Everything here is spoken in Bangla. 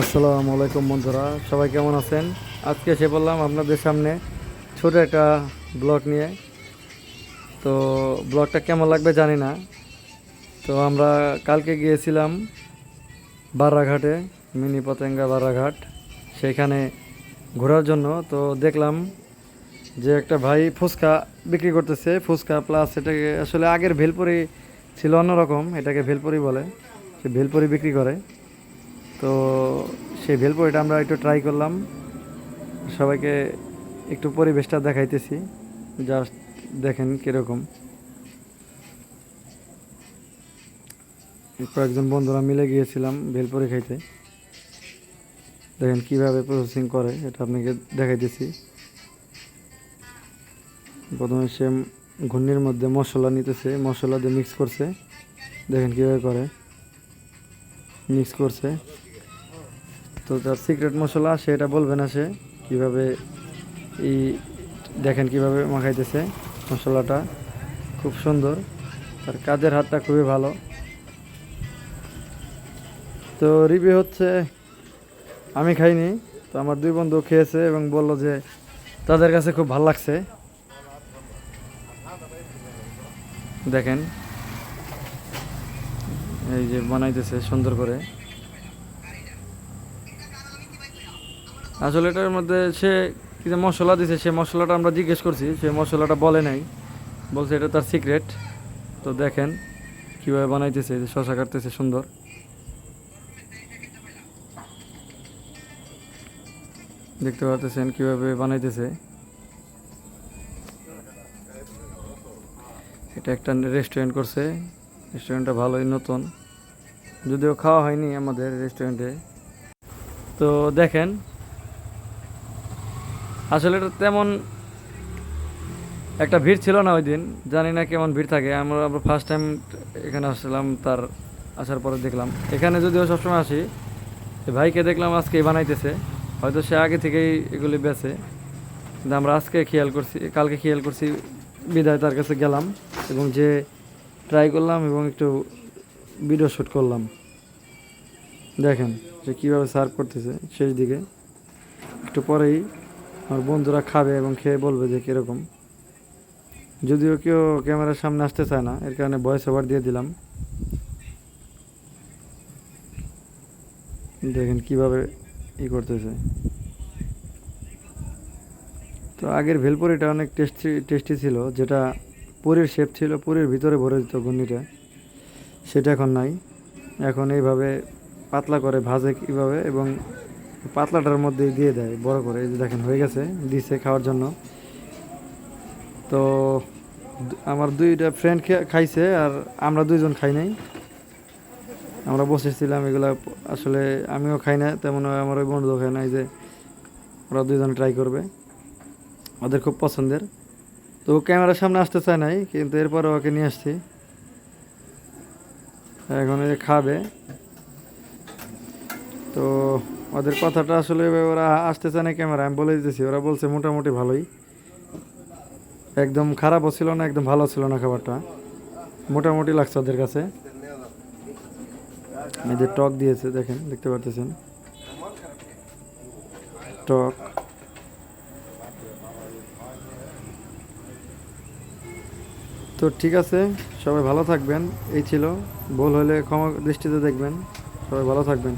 আসসালামু আলাইকুম বন্ধুরা, সবাই কেমন আছেন? আজকে এসে বললাম আপনাদের সামনে ছোট একটা ব্লগ নিয়ে। তো ব্লগটা কেমন লাগবে জানি না। তো আমরা কালকে গিয়েছিলাম বারাঘাটে, মিনি পতেঙ্গা বারাঘাট। সেইখানে ঘোরার জন্য তো দেখলাম যে একটা ভাই ফুচকা বিক্রি করতেছে। ফুচকা প্লাস এটাকে আসলে আগের ভেলপুরি ছিল অন্যরকম, এটাকে ভেলপুরি বলে। সে ভেলপুরি বিক্রি করে। তো সেই ভেলপুরিটা আমরা একটু ট্রাই করলাম। সবাইকে একটু পরিবেশটা দেখাইতেছি। জাস্ট দেখেন কীরকম। কয়েকজন বন্ধুরা মিলে গিয়েছিলাম ভেলপুরি খাইতে। দেখেন কীভাবে প্রসেসিং করে, এটা আপনাকে দেখাইতেছি। প্রথমে সে ঘূর্ণির মধ্যে মশলা নিতেছে, মশলা দিয়ে মিক্স করছে। দেখেন কীভাবে করে। মিক্স করছে। তো তার সিক্রেট মশলা, সেটা বলবে না সে কীভাবে এই দেখেন কীভাবে মাখাইতেছে মশলাটা। খুব সুন্দর। তার কাজের হাতটা খুবই ভালো। তো রিভিউ হচ্ছে, আমি খাইনি, তো আমার দুই বন্ধু খেয়েছে এবং বলল যে তাদের কাছে খুব ভালো লাগছে। দেখেন, এই যে বানাইতেছে সুন্দর করে। আসলে এটার মধ্যে সে কি যে মশলা দিছে, সে মশলাটা আমরা জিজ্ঞেস করছি, সে মশলাটা বলে নাই। বলছে এটা তার সিক্রেট তো দেখেন কীভাবে বানাইতেছে যে শশা কাটতেছে সুন্দর। দেখতে পাচ্ছেন কীভাবে বানাইতেছে। এটা একটা রেস্টুরেন্ট করছে। রেস্টুরেন্টটা ভালোই নতুন। যদিও খাওয়া হয়নি আমাদের রেস্টুরেন্টে তো দেখেন আসলে এটা তেমন একটা ভিড় ছিল না ওই দিন। জানি না কেমন ভিড় থাকে। আমরা আমরা ফার্স্ট টাইম এখানে আসলাম, তার আসার পরে দেখলাম। এখানে যদিও সবসময় আসি ভাইকে দেখলাম আজকে বানাইতেছে। হয়তো সে আগে থেকেই এগুলি বেছে কিন্তু আমরা আজকে খেয়াল করছি, কালকে খেয়াল করছি, বিদায় তার কাছে গেলাম এবং যে ট্রাই করলাম এবং একটু ভিডিও শ্যুট করলাম। দেখেন যে কীভাবে সার্ভ করতেছে শেষ দিকে। একটু পরেই আমার বন্ধুরা খাবে এবং খেয়ে বলবে যে কীরকম। যদিও কেউ ক্যামেরার সামনে আসতে চায় না, এর কারণে ভয়েস ওভার দিয়ে দিলাম। দেখেন কীভাবে ই করতেছে। তো আগের ভেলপুরিটা অনেক টেস্টি টেস্টি ছিল, যেটা পুরীর শেপ ছিল, পুরীর ভিতরে ভরে দিত ঘূর্ণিটা। সেটা এখন নাই। এখন এইভাবে পাতলা করে ভাজে কীভাবে এবং পাতলাটার মধ্যে দিয়ে দেয়, বড় করে। এই যে দেখেন, হয়ে গেছে, দিছে খাওয়ার জন্য। তো আমার দুইটা ফ্রেন্ড খাইছে আর আমরা দুইজন খাই নাই। আমরা বসেছিলাম, এগুলা আসলে আমিও খাই না, তেমন আমার ওই বন্ধু খায় নাই যে ওরা দুইজন ট্রাই করবে। ওদের খুব পছন্দের। তো ক্যামেরার সামনে আসতে চায় নাই, কিন্তু এরপরে ওকে নিয়ে আসছি। এখন খাবে। তো ওদের কথাটা আসলে ওরা আসতে চায় না ক্যামেরা, আমি বলে দিতেছি, ওরা বলছে মোটামুটি ভালোই। একদম খারাপও ছিল না, একদম ভালো ছিল না খাবারটা। মোটামুটি লাগছে ওদের কাছে। যে টক দিয়েছে, দেখেন, দেখতে পারতেছেন? টক। তো ঠিক আছে, সবাই ভালো থাকবেন, এই ছিল। ভুল হলে ক্ষমা দৃষ্টিতে দেখবেন। সবাই ভালো থাকবেন।